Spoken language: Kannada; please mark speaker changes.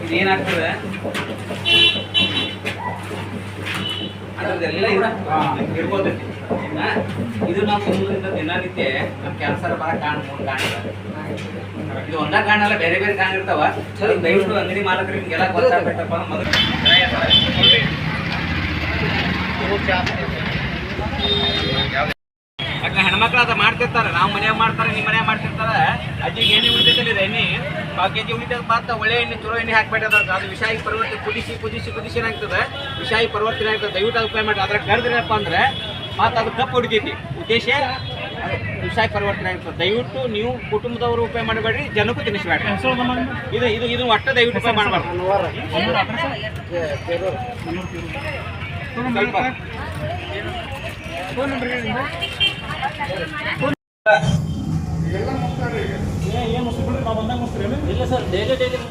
Speaker 1: ಇದೇನಾಗ್ತದೆ ಇದು ಇರ್ಬೋದೈತಿ ಹಾ? ಇದು ನಾವು ಮುಂದಿನ ದಿನನಿತ್ಯ ನಮ್ಮ ಕ್ಯಾನ್ಸರ್ ಬರ ಕಾರಣ ಮೂರು ಕಾರಣ ಇದು ಒಂದ ಕಾರಣ ಬೇರೆ ಬೇರೆ ಕಾರಣ ಇರ್ತಾವ. ಅದು ದಯವಿಟ್ಟು ಅಂಗಡಿ ಮಾಲಕರಿಗೆ ನಿಮ್ಗೆಲ್ಲ ಗೊತ್ತಾಗ್ಬೇಕಪ್ಪ ಮೊದಲು ಯಾಕೆ ಹೆಣ್ಮಕ್ಳು ಅದ ಮಾಡ್ತಿರ್ತಾರೆ ನಾವ್ ಮನ್ಯಾಗ ಮಾಡ್ತಾರೆ ನಿಮ್ಮ ಮನ್ಯಾಗ ಮಾಡ್ತಿರ್ತಾರೆ. ಅಜ್ಜಿಗೆ ಎಣ್ಣೆ ಉಳಿದಿದ್ದಲ್ಲಿ ಇದು ಎಣ್ಣೆ? ಬಾಕಿ ಅಜ್ಜಿ ಉಳಿದಾಗ ಪಾತ ಒಳ್ಳೆ ಎಣ್ಣೆ ಚಲೋ ಎಣ್ಣೆ ಹಾಕ್ಬೇಡ ಅದು ವಿಷಾಯಿ ಪರ್ವತ ಕುದಿಸಿ ಕುದಿಸಿ ಕುದಿಸಿ ಏನಾಗ್ತದೆ? ವಿಷಾಯಿ ಪರಿವರ್ತನೆ ಆಗ್ತದೆ ದಯವಿಟ್ಟು ಅದು ಉಪಯೋಗ ಮಾಡಿ. ಅದ್ರ ಕರೆದ್ರಪ್ಪ ಅಂದ್ರೆ ಮಾತು ಅದು ಕಪ್ಪು ಹೊಡಿತೈತಿ. ಉದ್ದೇಶ ವಿಷಾಯಿ ಪರಿವರ್ತನೆ ಆಗ್ತದೆ ದಯವಿಟ್ಟು ನೀವು ಕುಟುಂಬದವರು ಉಪಯೋಗ ಮಾಡಬೇಡ್ರಿ ಜನಕ್ಕೂ ತಿನ್ನಿಸ್ಬೇಡ್ರಿ. ಇದು ಇದು ಇದು ಒಟ್ಟ ದಯವಿಟ್ಟು ಉಪಯೋಗ ಮಾಡಬಾರ್ದು. ಸ್ವಲ್ಪ.
Speaker 2: ಇಲ್ಲ ಸರ್ ಡೈಲಿ ಡೈಲಿ